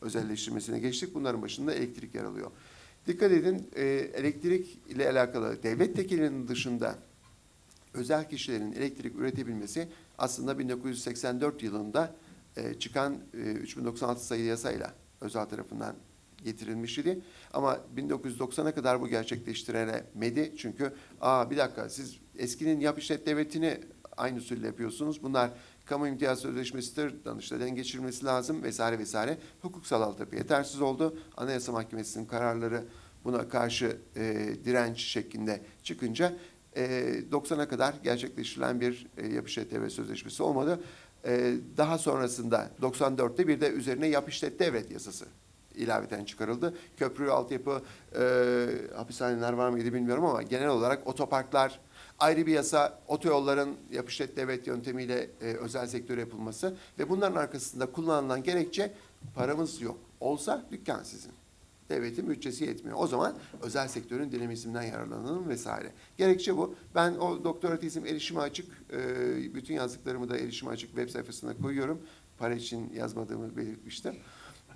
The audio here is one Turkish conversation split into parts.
özelleştirmesine geçtik. Bunların başında elektrik yer alıyor. Dikkat edin e, elektrik ile alakalı devlet tekelinin dışında özel kişilerin elektrik üretebilmesi aslında 1984 yılında e, çıkan e, 3096 sayılı yasayla özel tarafından getirilmiş idi. Ama 1990'a kadar bu gerçekleştirilemedi. Çünkü aa bir dakika siz eskinin yap işlet devletini aynı usulle yapıyorsunuz. Bunlar kamu imtiyaz sözleşmesidir, Danıştay'dan geçirilmesi lazım vesaire vesaire. Hukuksal altyapı yetersiz oldu. Anayasa Mahkemesi'nin kararları buna karşı e, direnç şeklinde çıkınca e, 90'a kadar gerçekleştirilen bir e, yap işlet devlet sözleşmesi olmadı. E, daha sonrasında 94'te bir de üzerine yap devlet yasası ilaveten çıkarıldı. Köprü, altyapı, e, hapishaneler var mıydı bilmiyorum ama genel olarak otoparklar, ayrı bir yasa, otoyolların yap işlet devlet yöntemiyle e, özel sektör yapılması ve bunların arkasında kullanılan gerekçe paramız yok. Olsa dükkan sizin. Devletin bütçesi yetmiyor. O zaman özel sektörün dinamizminden yararlanalım vesaire. Gerekçe bu. Ben o doktora tezim erişime açık, e, bütün yazdıklarımı da erişime açık web sayfasına koyuyorum. Para için yazmadığımı belirtmiştim.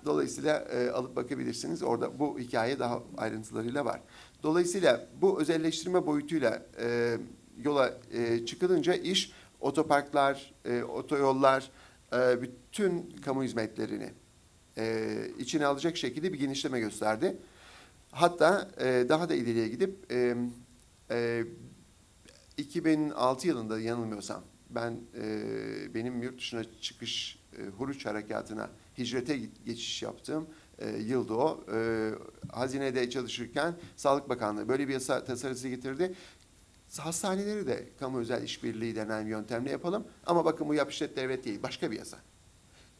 Dolayısıyla e, alıp bakabilirsiniz. Orada bu hikaye daha ayrıntılarıyla var. Dolayısıyla bu özelleştirme boyutuyla e, yola e, çıkılınca iş otoparklar, e, otoyollar, e, bütün kamu hizmetlerini e, içine alacak şekilde bir genişleme gösterdi. Hatta e, daha da ileriye gidip e, e, 2006 yılında yanılmıyorsam ben e, benim yurt dışına çıkış e, Huruç harekatına hicrete geçiş yaptığım e, yıldı o. E, hazinede çalışırken Sağlık Bakanlığı böyle bir yasa tasarısı getirdi. Hastaneleri de kamu özel işbirliği denen yöntemle yapalım. Ama bakın bu yap devlet değil, başka bir yasa.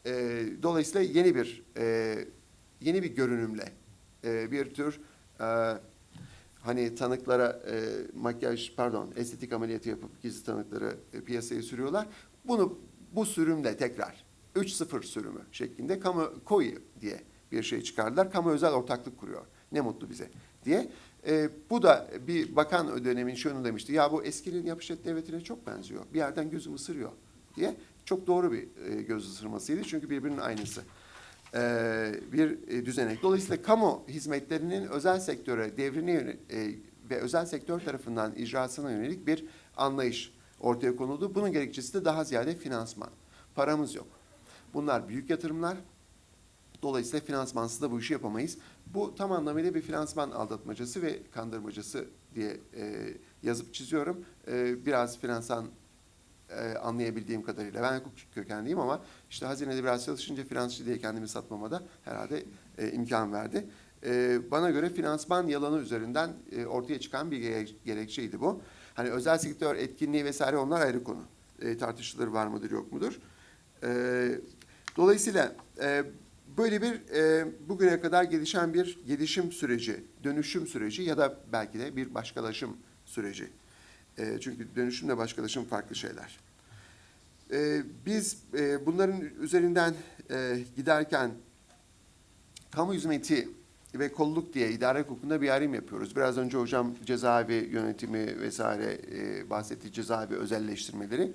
E, dolayısıyla yeni bir e, yeni bir görünümle e, bir tür e, hani tanıklara e, makyaj pardon estetik ameliyatı yapıp gizli tanıkları e, piyasaya sürüyorlar. Bunu bu sürümle tekrar 3-0 sürümü şeklinde kamu koyu diye bir şey çıkardılar. Kamu özel ortaklık kuruyor. Ne mutlu bize diye. E, bu da bir bakan dönemin şunu demişti. Ya bu eskinin yapış et devletine çok benziyor. Bir yerden gözüm ısırıyor diye. Çok doğru bir e, göz ısırmasıydı. Çünkü birbirinin aynısı. E, bir e, düzenek. Dolayısıyla kamu hizmetlerinin özel sektöre devrine yönelik e, ve özel sektör tarafından icrasına yönelik bir anlayış ortaya konuldu. Bunun gerekçesi de daha ziyade finansman. Paramız yok. Bunlar büyük yatırımlar. Dolayısıyla finansmansız da bu işi yapamayız. Bu tam anlamıyla bir finansman aldatmacası ve kandırmacası diye e, yazıp çiziyorum. E, biraz finansal e, anlayabildiğim kadarıyla. Ben hukuk kökenliyim ama işte hazinede biraz çalışınca finansçı diye kendimi satmama da herhalde e, imkan verdi. E, bana göre finansman yalanı üzerinden e, ortaya çıkan bir gere- gerekçeydi bu. Hani özel sektör etkinliği vesaire onlar ayrı konu. E, tartışılır var mıdır yok mudur? Dolayısıyla e, böyle bir e, bugüne kadar gelişen bir gelişim süreci, dönüşüm süreci ya da belki de bir başkalaşım süreci. E, çünkü dönüşümle başkalaşım farklı şeyler. E, biz e, bunların üzerinden e, giderken kamu hizmeti ve kolluk diye idare hukukunda bir ayrım yapıyoruz. Biraz önce hocam cezaevi yönetimi vesaire e, bahsetti cezaevi özelleştirmeleri.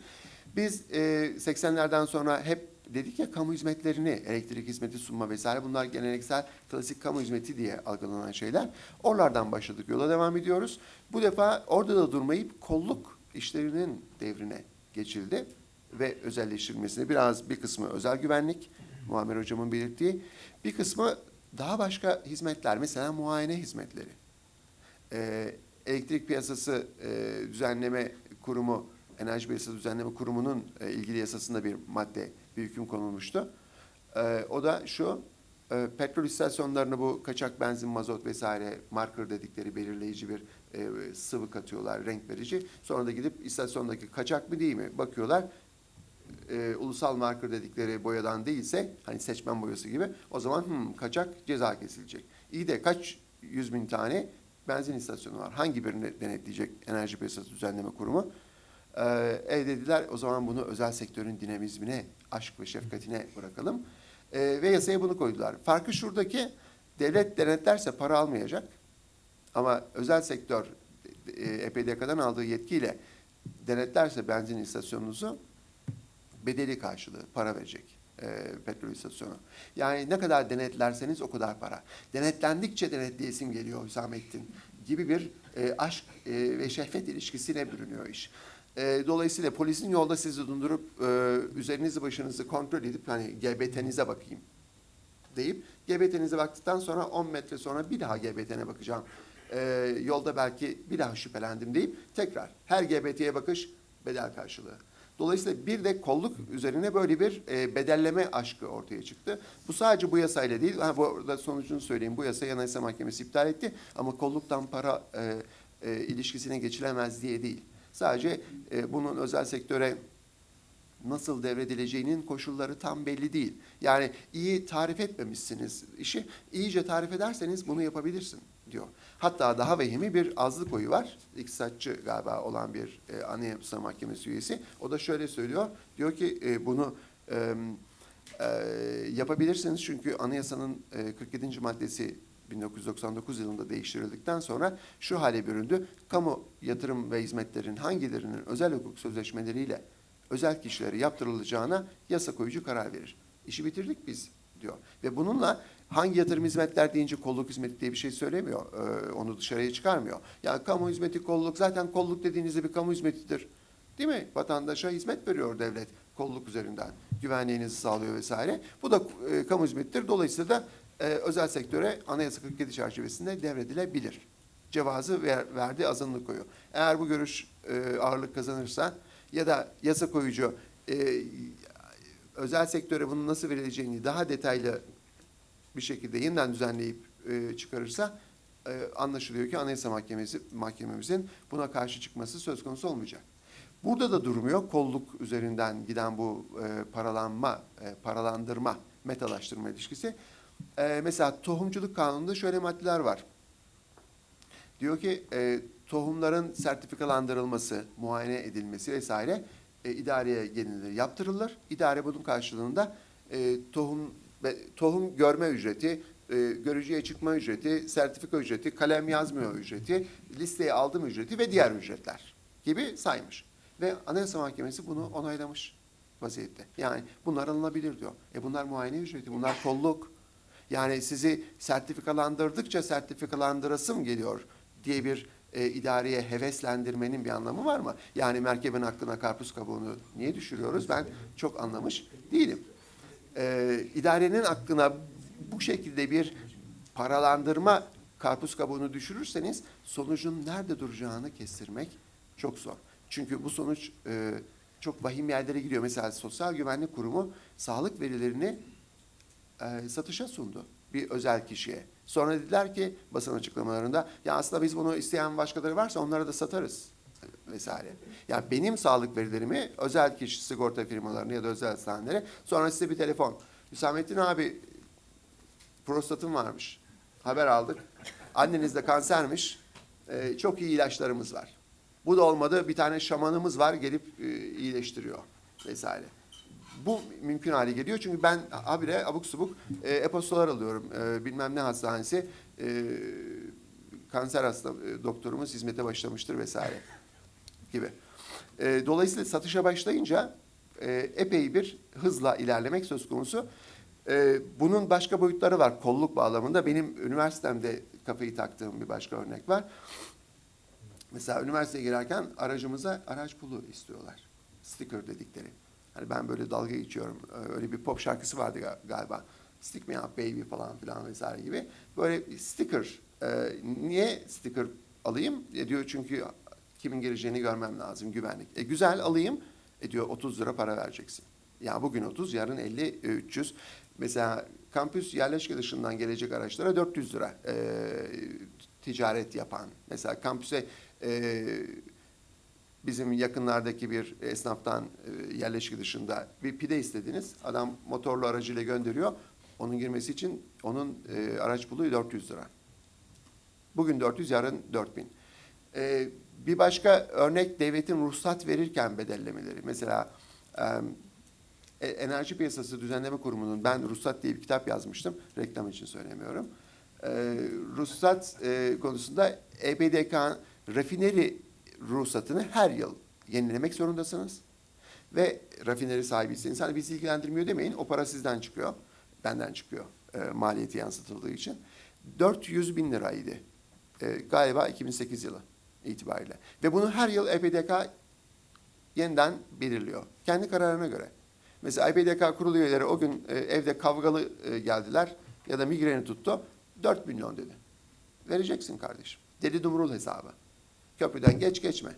Biz e, 80'lerden sonra hep dedik ya kamu hizmetlerini, elektrik hizmeti sunma vesaire bunlar geleneksel klasik kamu hizmeti diye algılanan şeyler. Oralardan başladık yola devam ediyoruz. Bu defa orada da durmayıp kolluk işlerinin devrine geçildi ve özelleştirilmesine biraz bir kısmı özel güvenlik, Muammer hocamın belirttiği, bir kısmı daha başka hizmetler, mesela muayene hizmetleri. Ee, elektrik piyasası e, düzenleme kurumu, enerji piyasası düzenleme kurumunun e, ilgili yasasında bir madde, bir hüküm konulmuştu. Ee, o da şu, e, petrol istasyonlarına bu kaçak benzin, mazot vesaire marker dedikleri belirleyici bir e, sıvı katıyorlar, renk verici. Sonra da gidip istasyondaki kaçak mı değil mi bakıyorlar. E, ulusal marker dedikleri boyadan değilse, hani seçmen boyası gibi, o zaman hmm, kaçak ceza kesilecek. İyi de kaç yüz bin tane benzin istasyonu var? Hangi birini denetleyecek Enerji Piyasası Düzenleme Kurumu? Ee, e dediler o zaman bunu özel sektörün dinamizmine, aşk ve şefkatine bırakalım. Ee, ve yasaya bunu koydular. Farkı şuradaki devlet denetlerse para almayacak. Ama özel sektör e, EPDK'dan aldığı yetkiyle denetlerse benzin istasyonunuzu bedeli karşılığı para verecek. e, petrol istasyonu. Yani ne kadar denetlerseniz o kadar para. Denetlendikçe denetleyesim geliyor Hüsamettin gibi bir e, aşk e, ve şehvet ilişkisine bürünüyor iş. E, dolayısıyla polisin yolda sizi dundurup e, üzerinizi başınızı kontrol edip hani GBT'nize bakayım deyip GBT'nize baktıktan sonra 10 metre sonra bir daha GBT'ne bakacağım. E, yolda belki bir daha şüphelendim deyip tekrar her GBT'ye bakış bedel karşılığı. Dolayısıyla bir de kolluk üzerine böyle bir e, bedelleme aşkı ortaya çıktı. Bu sadece bu yasayla değil, ha, bu arada sonucunu söyleyeyim. Bu yasayı Anayasa Mahkemesi iptal etti ama kolluktan para e, e, ilişkisine geçilemez diye değil. Sadece e, bunun özel sektöre nasıl devredileceğinin koşulları tam belli değil. Yani iyi tarif etmemişsiniz işi. İyice tarif ederseniz bunu yapabilirsin diyor. Hatta daha vehimi bir azlı koyu var. İktisatçı galiba olan bir e, Anayasa Mahkemesi üyesi. O da şöyle söylüyor. Diyor ki e, bunu e, e, yapabilirsiniz çünkü anayasanın e, 47. maddesi 1999 yılında değiştirildikten sonra şu hale büründü. Kamu yatırım ve hizmetlerin hangilerinin özel hukuk sözleşmeleriyle özel kişilere yaptırılacağına yasa koyucu karar verir. İşi bitirdik biz diyor. Ve bununla hangi yatırım hizmetler deyince kolluk hizmeti diye bir şey söylemiyor. Ee, onu dışarıya çıkarmıyor. Yani kamu hizmeti kolluk zaten kolluk dediğinizde bir kamu hizmetidir. Değil mi? Vatandaşa hizmet veriyor devlet kolluk üzerinden. Güvenliğinizi sağlıyor vesaire. Bu da e, kamu hizmetidir. Dolayısıyla da e, özel sektöre anayasa 47 çerçevesinde devredilebilir. Cevazı ver, verdiği azınlık koyu. Eğer bu görüş e, ağırlık kazanırsa ya da yasa koyucu e, özel sektöre bunun nasıl verileceğini daha detaylı bir şekilde yeniden düzenleyip e, çıkarırsa e, anlaşılıyor ki Anayasa Mahkemesi mahkememizin buna karşı çıkması söz konusu olmayacak. Burada da durmuyor. Kolluk üzerinden giden bu e, paralanma, e, paralandırma, metalaştırma ilişkisi. E, mesela tohumculuk kanununda şöyle maddeler var. Diyor ki e, tohumların sertifikalandırılması, muayene edilmesi vesaire e, idareye gelinir, yaptırılır. İdare bunun karşılığında e, tohum ve tohum görme ücreti, e, görücüye çıkma ücreti, sertifika ücreti, kalem yazmıyor ücreti, listeye aldım ücreti ve diğer ücretler gibi saymış. Ve Anayasa Mahkemesi bunu onaylamış vaziyette. Yani bunlar alınabilir diyor. E bunlar muayene ücreti, bunlar kolluk. Yani sizi sertifikalandırdıkça sertifikalandırasım geliyor diye bir e, idareye heveslendirmenin bir anlamı var mı? Yani merkebin aklına karpuz kabuğunu niye düşürüyoruz? Ben çok anlamış değilim. E, idarenin aklına bu şekilde bir paralandırma karpuz kabuğunu düşürürseniz sonucun nerede duracağını kestirmek çok zor. Çünkü bu sonuç e, çok vahim yerlere gidiyor. Mesela Sosyal Güvenlik Kurumu sağlık verilerini e, satışa sundu bir özel kişiye. Sonra dediler ki basın açıklamalarında ya aslında biz bunu isteyen başkaları varsa onlara da satarız vesaire. Yani benim sağlık verilerimi özel kişi sigorta firmalarına ya da özel hastanelere sonra size bir telefon. Hüsamettin abi prostatın varmış. Haber aldık. Anneniz de kansermiş. Ee, çok iyi ilaçlarımız var. Bu da olmadı. Bir tane şamanımız var gelip e, iyileştiriyor vesaire. Bu mümkün hale geliyor çünkü ben habire abuk subuk e, e-postalar alıyorum. E, bilmem ne hastanesi e, kanser hasta e, doktorumuz hizmete başlamıştır vesaire gibi. E, dolayısıyla satışa başlayınca e, epey bir hızla ilerlemek söz konusu. E, bunun başka boyutları var kolluk bağlamında. Benim üniversitemde kafayı taktığım bir başka örnek var. Mesela üniversiteye girerken aracımıza araç pulu istiyorlar. Sticker dedikleri. Hani ben böyle dalga geçiyorum. Ee, Öyle bir pop şarkısı vardı ga- galiba. Stick me up baby falan filan vesaire gibi. Böyle sticker. Ee, niye sticker alayım? E diyor çünkü kimin geleceğini görmem lazım güvenlik. E güzel alayım. E diyor 30 lira para vereceksin. Ya bugün 30, yarın 50, e, 300. Mesela kampüs yerleşke dışından gelecek araçlara 400 lira e, ticaret yapan. Mesela kampüse e, bizim yakınlardaki bir esnaftan e, yerleşke dışında bir pide istediniz. Adam motorlu aracıyla gönderiyor. Onun girmesi için onun e, araç buluğu 400 lira. Bugün 400, yarın 4000. E, bir başka örnek devletin ruhsat verirken bedellemeleri. Mesela e, Enerji Piyasası Düzenleme Kurumu'nun ben ruhsat diye bir kitap yazmıştım. Reklam için söylemiyorum. E, ruhsat e, konusunda EBDK rafineri ruhsatını her yıl yenilemek zorundasınız. ve rafineri sahibiyseniz hani bizi ilgilendirmiyor demeyin. O para sizden çıkıyor. Benden çıkıyor. e, maliyeti yansıtıldığı için. 400 bin liraydı. E, galiba 2008 yılı itibariyle. Ve bunu her yıl EPDK yeniden belirliyor. Kendi kararına göre. Mesela IPDK kurulu üyeleri o gün e, evde kavgalı e, geldiler ya da migreni tuttu. 4 milyon dedi. Vereceksin kardeşim. Deli dumrul hesabı. Köprüden geç geçme.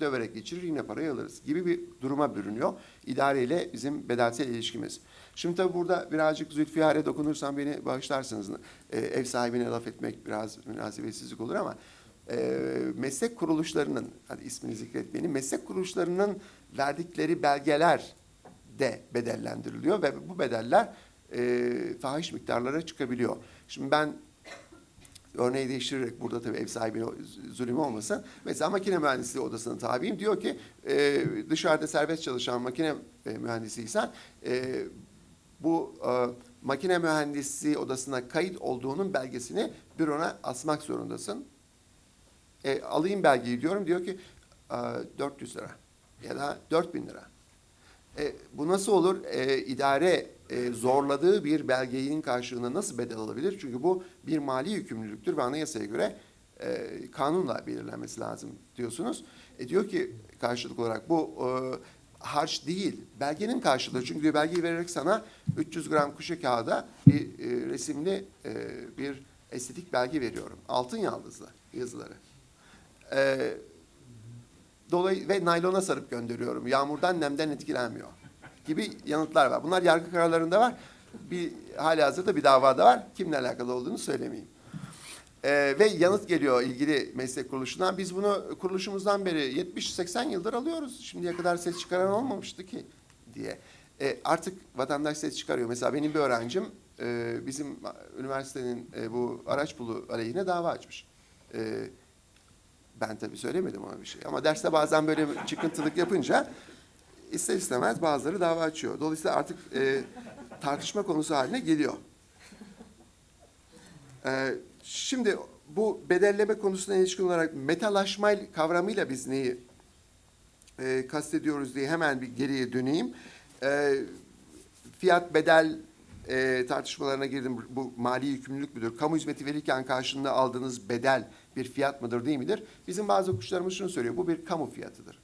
Döverek geçirir yine parayı alırız gibi bir duruma bürünüyor. İdareyle bizim bedelsel ilişkimiz. Şimdi tabii burada birazcık Zülfikar'e dokunursam beni bağışlarsınız. E, ev sahibine laf etmek biraz münasebetsizlik olur ama e, meslek kuruluşlarının, hadi ismini zikretmeyelim, meslek kuruluşlarının verdikleri belgeler de bedellendiriliyor ve bu bedeller e, fahiş miktarlara çıkabiliyor. Şimdi ben örneği değiştirerek burada tabii ev sahibine zulüm olmasın. Mesela makine mühendisliği odasının tabiyim diyor ki e, dışarıda serbest çalışan makine e, mühendisiysen e, bu e, makine mühendisliği odasına kayıt olduğunun belgesini bürona asmak zorundasın. E, alayım belgeyi diyorum diyor ki e, 400 lira ya da 4000 lira. E, bu nasıl olur? E, idare e, zorladığı bir belgenin karşılığında nasıl bedel alabilir? Çünkü bu bir mali yükümlülüktür ve anayasaya göre e, kanunla belirlenmesi lazım diyorsunuz. E, diyor ki karşılık olarak bu e, harç değil, belgenin karşılığı. Çünkü diyor belgeyi vererek sana 300 gram kuşa kağıda bir e, resimli e, bir estetik belge veriyorum. Altın yaldızlı yazıları. E, Dolayı ve naylona sarıp gönderiyorum. Yağmurdan, nemden etkilenmiyor gibi yanıtlar var. Bunlar yargı kararlarında var. Bir hali hazırda bir davada var. Kimle alakalı olduğunu söylemeyeyim. Ee, ve yanıt geliyor ilgili meslek kuruluşundan. Biz bunu kuruluşumuzdan beri 70-80 yıldır alıyoruz. Şimdiye kadar ses çıkaran olmamıştı ki diye. Ee, artık vatandaş ses çıkarıyor. Mesela benim bir öğrencim e, bizim üniversitenin e, bu araç bulu aleyhine dava açmış. Ee, ben tabii söylemedim ona bir şey. Ama derste bazen böyle çıkıntılık yapınca ister istemez bazıları dava açıyor. Dolayısıyla artık e, tartışma konusu haline geliyor. E, şimdi bu bedelleme konusuna ilişkin olarak metalaşma kavramıyla biz neyi e, kastediyoruz diye hemen bir geriye döneyim. E, fiyat bedel e, tartışmalarına girdim. Bu mali yükümlülük müdür? Kamu hizmeti verirken karşılığında aldığınız bedel bir fiyat mıdır değil midir? Bizim bazı okuşlarımız şunu söylüyor. Bu bir kamu fiyatıdır.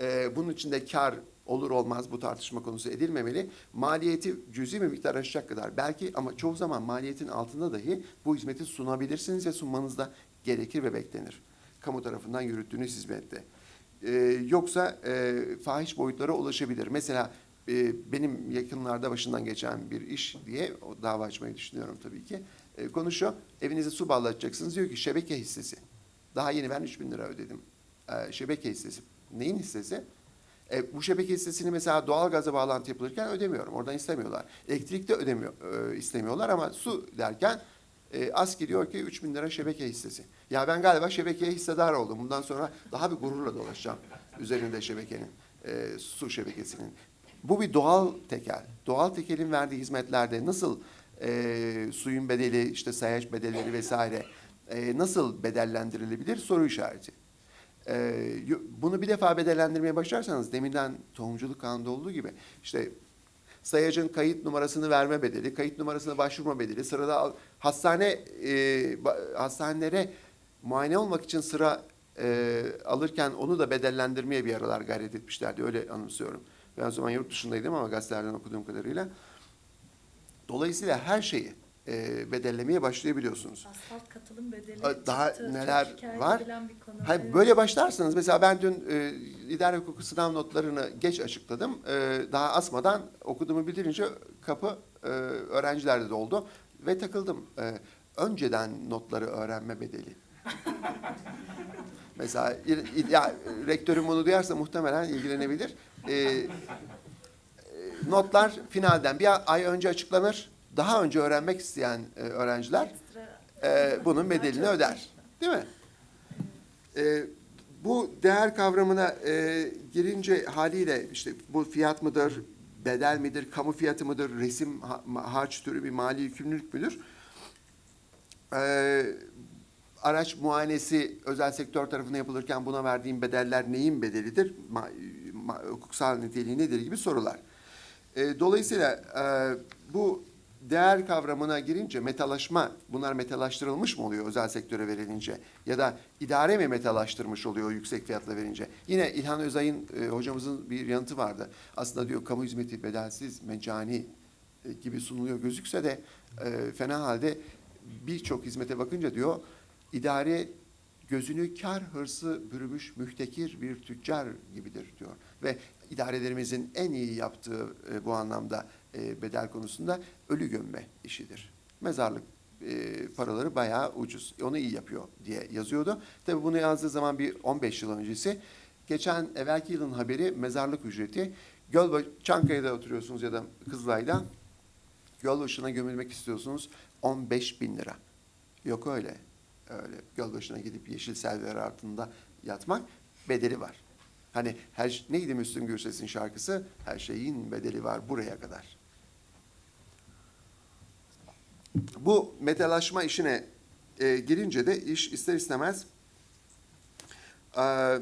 E, bunun içinde kar olur olmaz bu tartışma konusu edilmemeli. Maliyeti cüzi bir miktar aşacak kadar belki ama çoğu zaman maliyetin altında dahi bu hizmeti sunabilirsiniz ve sunmanız da gerekir ve beklenir. Kamu tarafından yürüttüğünüz hizmette. E, yoksa e, fahiş boyutlara ulaşabilir. Mesela e, benim yakınlarda başından geçen bir iş diye o dava açmayı düşünüyorum tabii ki. E, konu şu, evinize su bağlatacaksınız. Diyor ki şebeke hissesi. Daha yeni ben 3 bin lira ödedim. E, şebeke hissesi. Neyin hissesi? E, bu şebeke hissesini mesela doğal gaza bağlantı yapılırken ödemiyorum. Oradan istemiyorlar. Elektrikte ödemiyor, e, istemiyorlar ama su derken e, ASKİ diyor ki 3 bin lira şebeke hissesi. Ya ben galiba şebekeye hissedar oldum. Bundan sonra daha bir gururla dolaşacağım üzerinde şebekenin, e, su şebekesinin. Bu bir doğal tekel. Doğal tekelin verdiği hizmetlerde nasıl e, suyun bedeli, işte sayaç bedelleri vesaire e, nasıl bedellendirilebilir soru işareti. E, bunu bir defa bedellendirmeye başlarsanız deminden tohumculuk kanunda olduğu gibi işte sayacın kayıt numarasını verme bedeli, kayıt numarasına başvurma bedeli, sırada hastane e, hastanelere muayene olmak için sıra e, alırken onu da bedellendirmeye bir aralar gayret etmişlerdi. Öyle anımsıyorum. Ben o zaman yurt dışındaydım ama gazetelerden okuduğum kadarıyla. Dolayısıyla her şeyi e, bedellemeye başlayabiliyorsunuz. Asfalt katılım bedeli Daha çıktı. neler var? edilen bir konu. Hayır, Evet. böyle başlarsanız mesela ben dün e, idare hukuku sınav notlarını geç açıkladım. E, daha asmadan okuduğumu bildirince kapı e, öğrencilerde doldu ve takıldım. E, önceden notları öğrenme bedeli. mesela ya, rektörüm bunu duyarsa muhtemelen ilgilenebilir. E, notlar finalden bir ay önce açıklanır. Daha önce öğrenmek isteyen e, öğrenciler e, bunun bedelini öder. Değil mi? E, bu değer kavramına e, girince haliyle işte bu fiyat mıdır, bedel midir, kamu fiyatı mıdır, resim ha- harç türü bir mali yükümlülük müdür? E, araç muayenesi özel sektör tarafından yapılırken buna verdiğim bedeller neyin bedelidir? Ma- ma- hukuksal niteliği nedir gibi sorular. E, dolayısıyla e, bu değer kavramına girince metalaşma, bunlar metalaştırılmış mı oluyor özel sektöre verilince? Ya da idare mi metalaştırmış oluyor yüksek fiyatla verince? Yine İlhan Özay'ın e, hocamızın bir yanıtı vardı. Aslında diyor kamu hizmeti bedelsiz, mencani e, gibi sunuluyor gözükse de e, fena halde birçok hizmete bakınca diyor idare gözünü kar hırsı bürümüş mühtekir bir tüccar gibidir diyor. Ve idarelerimizin en iyi yaptığı e, bu anlamda e, bedel konusunda ölü gömme işidir. Mezarlık e, paraları bayağı ucuz. Onu iyi yapıyor diye yazıyordu. Tabii bunu yazdığı zaman bir 15 yıl öncesi. Geçen evvelki yılın haberi mezarlık ücreti. Gölbaş, Çankaya'da oturuyorsunuz ya da Kızılay'da. Gölbaşı'na gömülmek istiyorsunuz 15 bin lira. Yok öyle. Öyle gölbaşına gidip yeşil selviler altında yatmak bedeli var. Hani her neydi Müslüm Gürses'in şarkısı? Her şeyin bedeli var buraya kadar. Bu metalaşma işine e, girince de iş ister istemez e,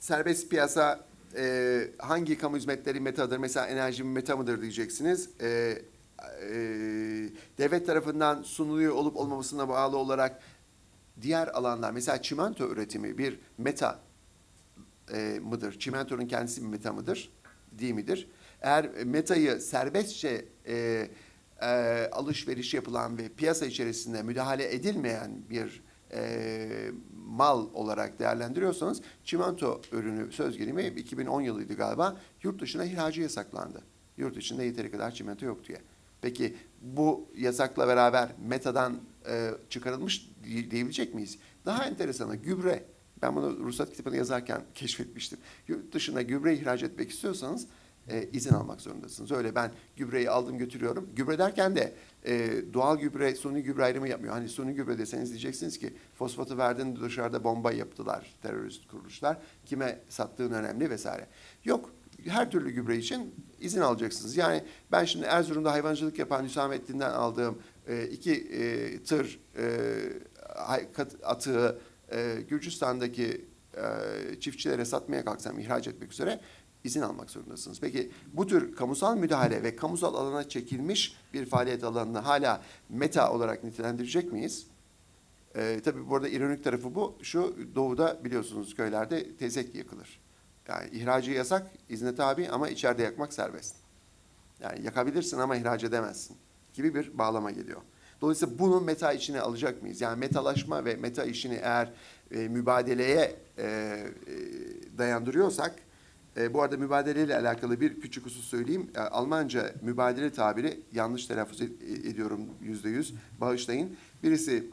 serbest piyasa e, hangi kamu hizmetleri metadır? Mesela enerji meta mıdır diyeceksiniz. E, e, devlet tarafından sunuluyor olup olmamasına bağlı olarak diğer alanlar mesela çimento üretimi bir meta e, mıdır? Çimentonun kendisi bir meta mıdır? Değil midir? Eğer metayı serbestçe e, e, alışveriş yapılan ve piyasa içerisinde müdahale edilmeyen bir e, mal olarak değerlendiriyorsanız çimento ürünü söz gelimi 2010 yılıydı galiba yurt dışına ihracı yasaklandı. Yurt içinde yeteri kadar çimento yok diye. Peki bu yasakla beraber metadan e, çıkarılmış diye- diyebilecek miyiz? Daha enteresanı gübre. Ben bunu ruhsat kitabını yazarken keşfetmiştim. Yurt dışına gübre ihraç etmek istiyorsanız e, izin almak zorundasınız. Öyle ben gübreyi aldım götürüyorum. Gübre derken de e, doğal gübre, suni gübre ayrımı yapmıyor. Hani suni gübre deseniz diyeceksiniz ki fosfatı verdin dışarıda bomba yaptılar terörist kuruluşlar. Kime sattığın önemli vesaire. Yok her türlü gübre için izin alacaksınız. Yani ben şimdi Erzurum'da hayvancılık yapan Hüsamettin'den aldığım e, iki e, tır e, atığı e, Gürcistan'daki e, çiftçilere satmaya kalksam, ihraç etmek üzere izin almak zorundasınız. Peki bu tür kamusal müdahale ve kamusal alana çekilmiş bir faaliyet alanını hala meta olarak nitelendirecek miyiz? Ee, tabii burada ironik tarafı bu. Şu doğuda biliyorsunuz köylerde tezek yakılır. Yani ihracı yasak, izne tabi ama içeride yakmak serbest. Yani yakabilirsin ama ihraç edemezsin gibi bir bağlama geliyor. Dolayısıyla bunu meta içine alacak mıyız? Yani metalaşma ve meta işini eğer e, mübadeleye e, e, dayandırıyorsak, e, bu arada mübadeleyle alakalı bir küçük husus söyleyeyim. E, Almanca mübadele tabiri yanlış telaffuz ed- ediyorum yüzde yüz. Bağışlayın. Birisi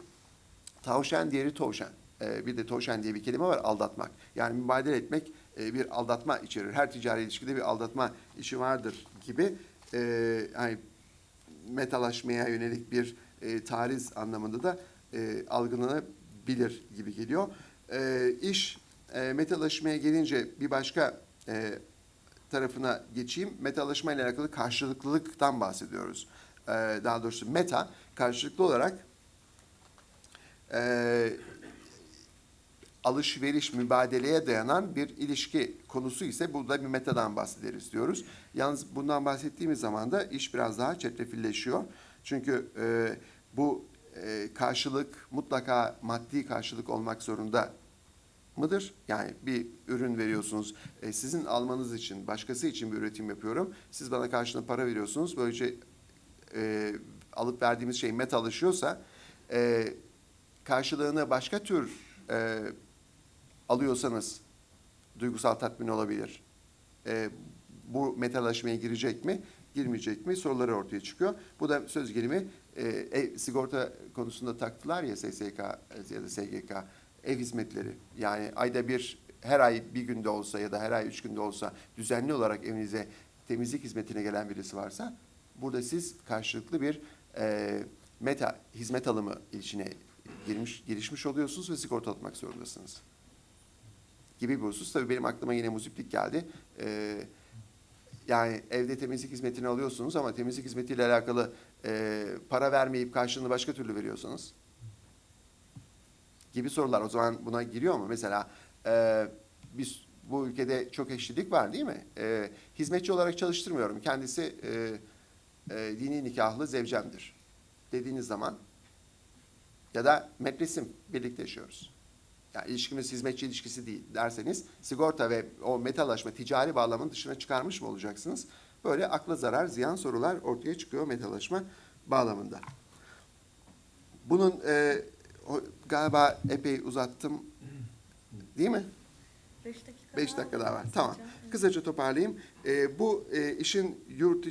tavşan, diğeri tovşan. E, bir de tovşan diye bir kelime var, aldatmak. Yani mübadele etmek e, bir aldatma içerir. Her ticari ilişkide bir aldatma işi vardır gibi. E, yani metalaşmaya yönelik bir e, tariz anlamında da e, algılanabilir gibi geliyor. E, iş e, metalaşmaya gelince bir başka e, tarafına geçeyim. Metalaşma ile alakalı karşılıklılıktan bahsediyoruz. E, daha doğrusu meta karşılıklı olarak e, alışveriş, mübadeleye dayanan bir ilişki konusu ise burada bir metadan bahsederiz diyoruz. Yalnız bundan bahsettiğimiz zaman da iş biraz daha çetrefilleşiyor. Çünkü e, bu e, karşılık mutlaka maddi karşılık olmak zorunda mıdır? Yani bir ürün veriyorsunuz. E, sizin almanız için, başkası için bir üretim yapıyorum. Siz bana karşılığında para veriyorsunuz. Böylece e, alıp verdiğimiz şey metalaşıyorsa e, karşılığını başka tür e, alıyorsanız duygusal tatmin olabilir. E, bu metalaşmaya girecek mi, girmeyecek mi soruları ortaya çıkıyor. Bu da söz gelimi e, ev, sigorta konusunda taktılar ya SSK ya da SGK ev hizmetleri. Yani ayda bir, her ay bir günde olsa ya da her ay üç günde olsa düzenli olarak evinize temizlik hizmetine gelen birisi varsa burada siz karşılıklı bir e, meta hizmet alımı ilişine girmiş, girişmiş oluyorsunuz ve sigortalatmak zorundasınız gibi bir husus. Tabii benim aklıma yine muziplik geldi. Ee, yani evde temizlik hizmetini alıyorsunuz ama temizlik hizmetiyle alakalı e, para vermeyip karşılığını başka türlü veriyorsanız gibi sorular. O zaman buna giriyor mu? Mesela e, biz bu ülkede çok eşlilik var değil mi? E, hizmetçi olarak çalıştırmıyorum. Kendisi e, e, dini nikahlı zevcemdir dediğiniz zaman ya da metresim birlikte yaşıyoruz. Yani ilişkimiz hizmetçi ilişkisi değil derseniz sigorta ve o metalaşma ticari bağlamın dışına çıkarmış mı olacaksınız? Böyle akla zarar, ziyan sorular ortaya çıkıyor metalaşma bağlamında. Bunun e, o- galiba epey uzattım değil mi? 5 dakika 5 daha dakika daha var. Tamam. Kısaca toparlayayım. E, bu e, işin yurt